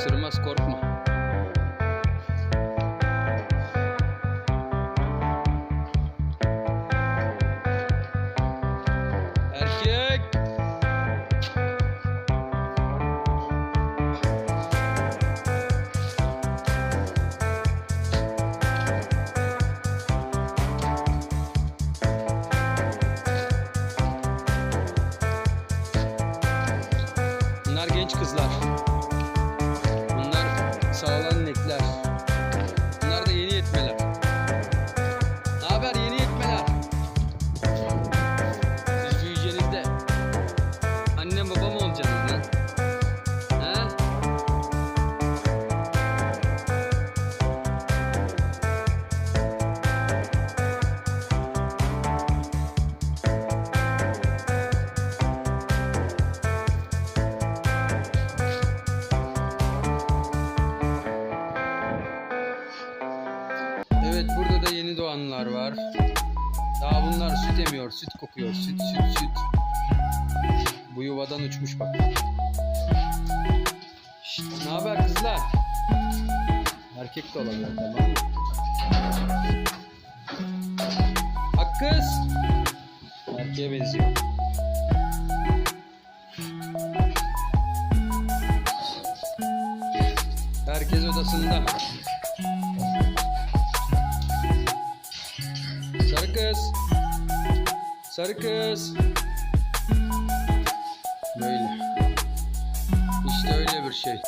Isırmaz korkma. Erkek. Bunlar genç kızlar. Evet burada da yeni doğanlar var. Daha bunlar süt emiyor, süt kokuyor, süt süt süt. Bu yuvadan uçmuş bak. Şşt, ne haber kızlar? Erkek de olabilir tamam mı? Bak kız. Erkeğe benziyor. Herkes odasında. Kız. Sarı. Böyle. İşte öyle bir şey.